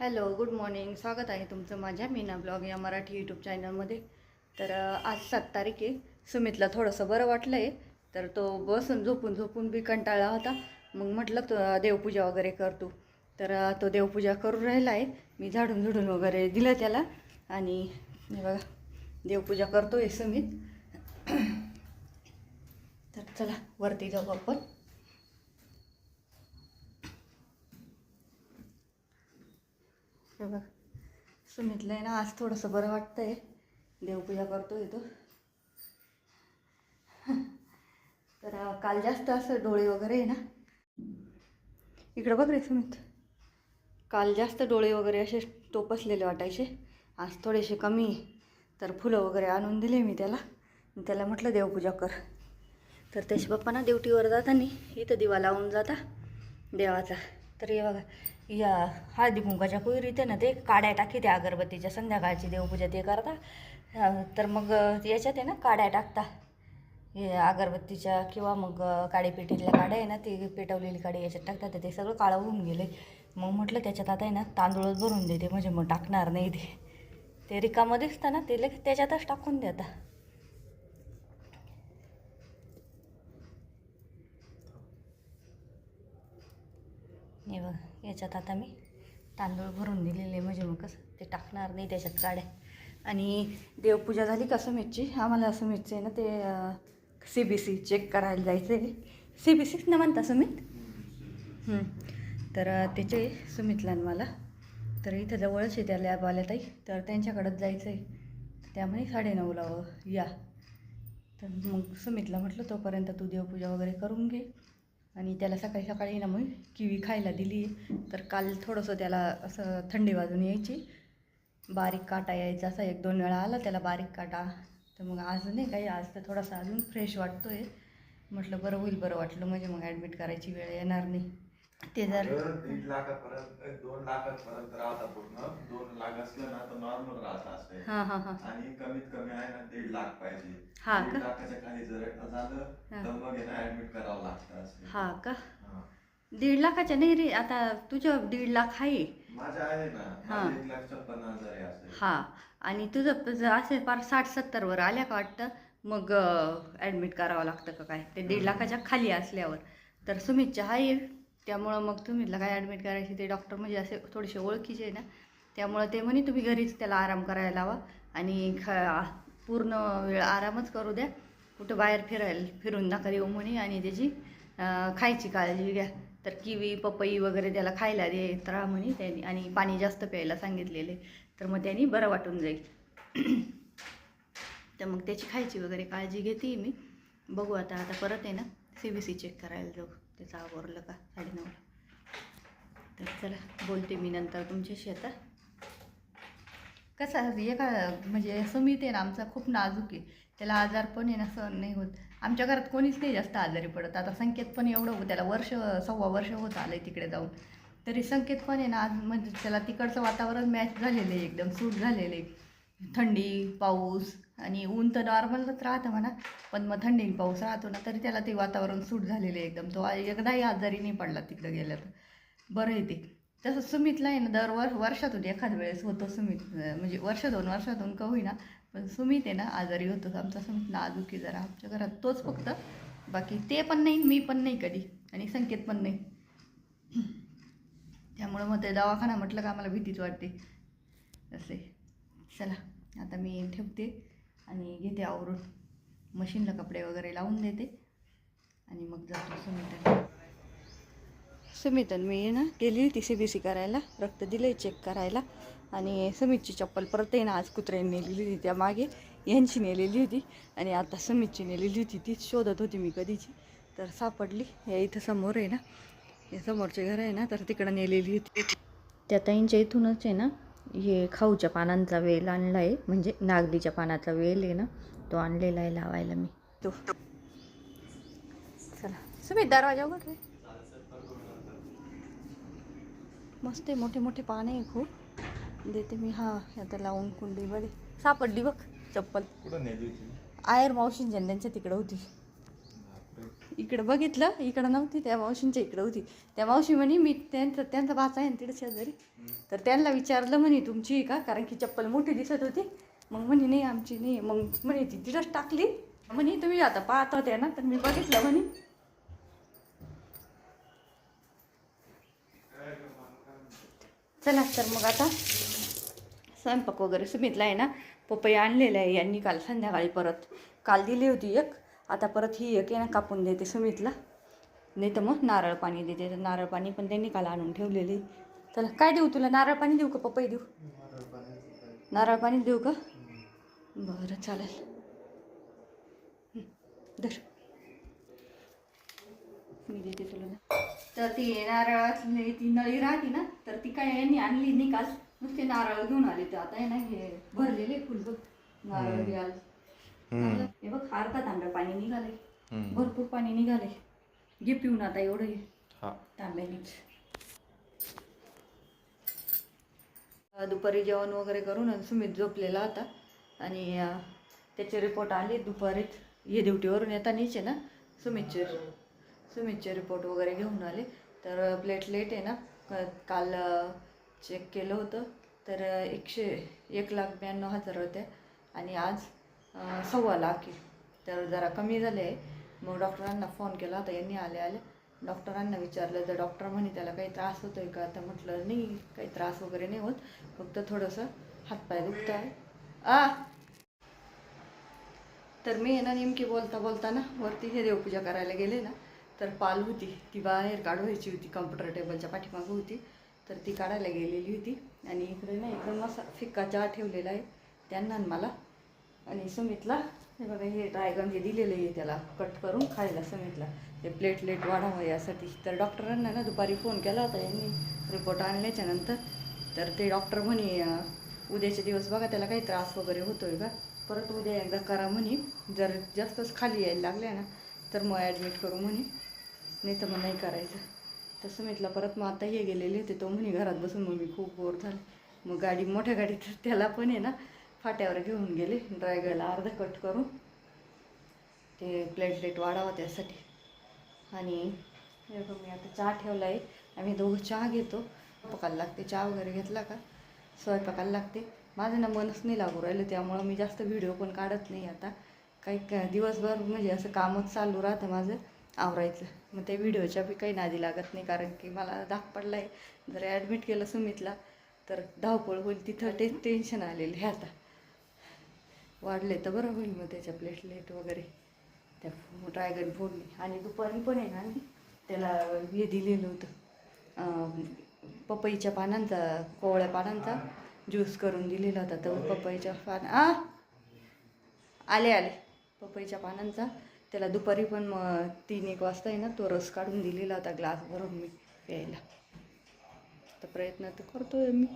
Hello good morning. स्वागत आहे तुमचं माझ्या मीना ब्लॉग या मराठी यूट्यूब चॅनलमध्ये. तर आज सात तारीख आहे. सुमितला थोडंसं बरं वाटलं आहे तर तो बसून झोपून झोपून बी कंटाळला होता. मग म्हटलं तो देवपूजा वगैरे करतो. तर तो देवपूजा करून राहिला आहे. मी झाडून झुडून वगैरे दिलं त्याला. आणि बघा देवपूजा करतो आहे सुमित. तर चला वरती जाऊ आपण. हे बघ. सुमितला आहे ना आज थोडंसं बरं वाटतंय. देवपूजा करतो तो तर काल जास्त असं डोळे वगैरे आहे ना. इकडं बघ रे सुमित. काल जास्त डोळे वगैरे असे टोपसलेले वाटायचे. आज थोडेसे कमी तर फुलं वगैरे आणून दिले मी त्याला. आणि त्याला म्हटलं देवपूजा कर. तर त्याचे पप्पा ना ड्युटीवर जाताना इथं दिवा लावून जाता देवाचा. तर हे बघा या हळदी कुंकाच्या कुईर इथे ना ते काड्या टाकी त्या अगरबत्तीच्या संध्याकाळची देवपूजा ते करता. तर मग याच्यात आहे ना काड्या टाकता. हे अगरबत्तीच्या किंवा मग अं, काडीपेटीतल्या काड्या आहे ना ती पेटवलेली काडी याच्यात टाकतात ते सगळं काळं होऊन गेले. मग म्हटलं त्याच्यात आता आहे ना तांदूळच भरून देते म्हणजे मग टाकणार नाही ते. ते रिकामं दिसतं ना ते लगेच त्याच्यातच टाकून देता. हे बघ याच्यात आता मी तांदूळ भरून दिलेले म्हणजे मग कसं ते टाकणार नाही त्याच्यात काड्या. आणि देवपूजा झाली का सुमितची आम्हाला असं सुमितचे आहे ना ते सी बी सी चेक करायला जायचं आहे सी बी सीच ना म्हणता सुमित तर त्याचे सुमितला मला. तर इथं जवळच आहे त्या लॅबवाल्या ताई. तर त्यांच्याकडंच जायचं आहे त्यामुळे साडेनऊला या. तर मग सुमितला म्हटलं तोपर्यंत तू देवपूजा वगैरे करून घे. आणि त्याला सकाळी सकाळी ना मग किवी खायला दिली. तर काल थोडंसं त्याला असं थंडी वाजून यायची. बारीक काटा यायचा असा एक दोन वेळा आला त्याला बारीक काटा. तर मग आज नाही काही आज तर थोडासा अजून फ्रेश वाटतो आहे म्हटलं बरं होईल बरं वाटलं. म्हणजे मग ॲडमिट करायची वेळ येणार नाही. ते जर दीड लाखापर्यंत दोन लाखापर्यंत राहता पूर्ण दोन लाख असलं ना तर नॉर्मल राहत असते. हां हां हां. आणि कमीत कमी आहे ना दीड लाख पाहिजे. हा दीड का? लाखाच्या खाली जर झालं. तर मग आहे ना ऍडमिट करावं लागतं असं. हां का. दीड लाखाच्या नाही रे आता तुझं दीड लाख आहे. माझं आहे ना हा. माझं एक लाख छप्पन्न हजार आहे असं. हां. आणि तुझं तुझं असे फार साठ सत्तरवर आल्या का वाटतं मग ॲडमिट करावं लागतं का काय? ते दीड लाखाच्या खाली असल्यावर. तर सुमितच्या आहे. त्यामुळं मग सुमितला काय ॲडमिट करायची ते डॉक्टर म्हणजे असे थोडेसे ओळखीचे आहे ना त्यामुळं ते म्हणे तुम्ही घरीच त्याला आराम करायला लावा आणि ख पूर्ण वेळ आरामच करू द्या. कुठं बाहेर फिरायला फिरून नका देऊ म्हणे आणि त्याची खायची काळजी घ्या. तर किवी पपई वगैरे त्याला खायला दे तर म्हणे त्यांनी आणि पाणी जास्त प्यायला सांगितलेले. तर मग त्यांनी बरं वाटून जाईल. तर मग त्याची खायची वगैरे काळजी घेते मी. बघू आता आता परत आहे ना सी बी सी चेक करायला जाऊ. त्याचं आवरलं का? साडेनऊला. तर चला बोलते मी नंतर तुमच्याशी आता. कसं एका म्हणजे सुमित आहे ना आमचा खूप नाजूक आहे. त्याला आजार पण आहे ना सहन नाही होत. आमच्या घरात कोणीच नाही जास्त आजारी पडत. आता संकेत पण एवढं होतं त्याला वर्ष सव्वा वर्ष होत आलं आहे तिकडे जाऊन. तरी संकेत पण आहे ना आज म्हणजे त्याला तिकडचं वातावरण मॅच झालेलं आहे एकदम सूट झालेलं आहे. थंडी पाऊस आणि ऊन तर नॉर्मलच राहतं म्हणा पण मग थंडीन पाऊस राहतो ना तरी त्याला ते वातावरण सूट झालेलं आहे एकदम. तो एकदाही आजारी नाही पडला तिकडं गेलं तर. बरं आहे ते. तसं सुमितला आहे ना दरवर वर्षातून एखाद वेळेस होतो सुमित म्हणजे वर्ष दोन वर्षातून का होईना पण सुमित आहे ना आजारी होतो. आमचा सुमित नाजूक आहे जरा आमच्या घरात तोच फक्त. बाकी ते पण नाही मी पण नाही कधी आणि संकेत पण नाही. त्यामुळं मग ते दवाखाना म्हटलं का आम्हाला भीतीच वाटते. असे चला आता मी ठेवते. आणि घेते आवरून. मशीनला कपडे वगैरे लावून देते. आणि मग जातो सुमित सुमितन मी ना गेली होती सी बी सी करायला. रक्त दिलं चेक करायला. आणि सुमितची चप्पल परत आहे ना आज कुत्र्याने नेलेली होती त्या मागे. यांची नेलेली होती. आणि आता सुमितची नेलेली होती. तीच शोधत होती मी कधीची. तर सापडली. या इथं समोर आहे ना. या समोरचे घर आहे ना तर तिकडं नेलेली होती. त्या ताईंच्या इथूनच आहे ना हे खाऊच्या पानांचा वेल आणला आहे म्हणजे नागलीच्या पानाचा वेल आहे ना तो आणलेला आहे लावायला मी. तो. चला. सुमित दरवाजा उघड रे. मस्त आहे मोठे मोठे पाने आहे खूप. देते मी हा आता लावून कुंडीमध्ये सापडली बघ चप्पल. कुठं नेली होती? आयर मावशींच्या त्यांच्या तिकडं होती. इकडं बघितलं इकडं नव्हती त्या मावशींच्या इकडं होती. त्या मावशी म्हणे मी त्यांचं त्यांचा भाचा आहे ना शेजारी. तर त्यांना विचारलं म्हणे तुमची आहे का? कारण की चप्पल मोठी दिसत होती. मग म्हणे नाही आमची नाही. मग म्हणे ती तिथंच टाकली. म्हणे तुम्ही आता पाहत होत्या ना तर मी बघितलं म्हणे. चला तर मग आता स्वयंपाक वगैरे सुमितला आहे ना पपई आणलेलं आहे यांनी काल संध्याकाळी परत. काल दिली होती एक. आता परत ही एक ना कापून देते सुमितला. नाही तर मग नारळ पाणी देते. तर नारळ पाणी पण त्यांनी काल आणून ठेवलेली. चला काय देऊ तुला? नारळ पाणी देऊ का पपई देऊ? नारळ पाणी देऊ का? बरं चालेल. धर. मी देते तुला. तर ती नारळातली ती नळी राहते ना तर ती काय यांनी आणली नाही काल. नुसते नारळ घेऊन आले ते. आता आहे ना हे भरलेले फुल बघ. नारळ आज हे बघ अर्धा तांब्या पाणी निघाले भरपूर पाणी निघाले घे पिऊन आता एवढं हे. हा अं, दुपारी जेवण वगैरे करून आणि सुमित झोपलेला होता. आणि त्याचे रिपोर्ट आले दुपारीच. ये ड्युटीवरून येतानीच आहे ना सुमितचे. सुमितचे रिपोर्ट वगैरे घेऊन आले. तर प्लेटलेट आहे ना. काल चेक केलं होतं. तर एकशे एक लाख ब्याण्णव हजार होत्या. आणि आज सव्वा लाख आहे. तर जरा कमी झाले आहे. मग डॉक्टरांना फोन केला होता यांनी आले आले. डॉक्टरांना विचारलं तर डॉक्टर म्हणे त्याला काही त्रास होतोय का? तर म्हटलं नाही काही त्रास वगैरे नाही होत. फक्त थोडंसं हातपाय दुखत आहे आ! तर मी आहे ना नेमकी बोलता बोलता ना वरती हे देवपूजा करायला गेले ना तर पाल होती. ती बाहेर काढवायची होती कम्प्युटर टेबलच्या पाठीमागं होती. तर ती काढायला गेलेली होती. आणि इकडे ना एकदम असा फिक्का चहा ठेवलेला आहे. त्यांना आणि मला आणि सुमितला हे बघा हे ड्रायगन जे दिलेलं आहे त्याला कट करून खायला सुमितला. ते प्लेटलेट वाढावं यासाठी. तर डॉक्टरांना ना दुपारी फोन केला होता यांनी रिपोर्ट आणल्याच्या नंतर. तर ते डॉक्टर म्हणे उद्याचे दिवस बघा त्याला काही त्रास वगैरे होतोय का? परत उद्या एकदा करा म्हणे. जर जास्तच खाली यायला लागल्या ना तर मग ॲडमिट करू म्हणे. नाही तर मग नाही करायचं. तर सुमितला परत मग आता हे गेलेले होते. तो म्हणे घरात बसून मग मी खूप बोर झाले. मग गाडी मोठ्या गाडीत त्याला पण आहे ना फाट्यावर घेऊन गेले. ड्रायगरला अर्धा कट करून ते प्लेटलेट वाढावं त्यासाठी. आणि मी आता चहा ठेवला आहे आम्ही दोघं चहा घेतो. पकायला लागते. चहा वगैरे घेतला का? स्वयंपाकाला लागते. माझं ना मनच नाही लागू राहिलं त्यामुळं मी जास्त व्हिडिओ पण काढत नाही आता. काही दिवसभर म्हणजे असं कामच चालू राहतं माझं आवरायचं. मग त्या व्हिडिओच्या बी काही नादी लागत नाही कारण की मला धाक पडला आहे जर ॲडमिट केलं सुमितला तर धावपळ होईल. तिथं ते टेन्शन आलेलं आहे आता. वाढले तर बरं होईल मग त्याच्या प्लेटलेट वगैरे. त्या ड्रॅगन फोडली आणि दुपारी पण आहे ना त्याला हे दिलेलं होतं. पपईच्या पानांचा कोवळ्या पानांचा ज्यूस करून दिलेला होता तर पपईच्या पान आ? आले आले. पपईच्या पानांचा. त्याला दुपारी पण मग तीन एक वाजता आहे ना तो रस काढून दिलेला होता ग्लास भरून मी प्यायला. तर प्रयत्न तर करतोय मी.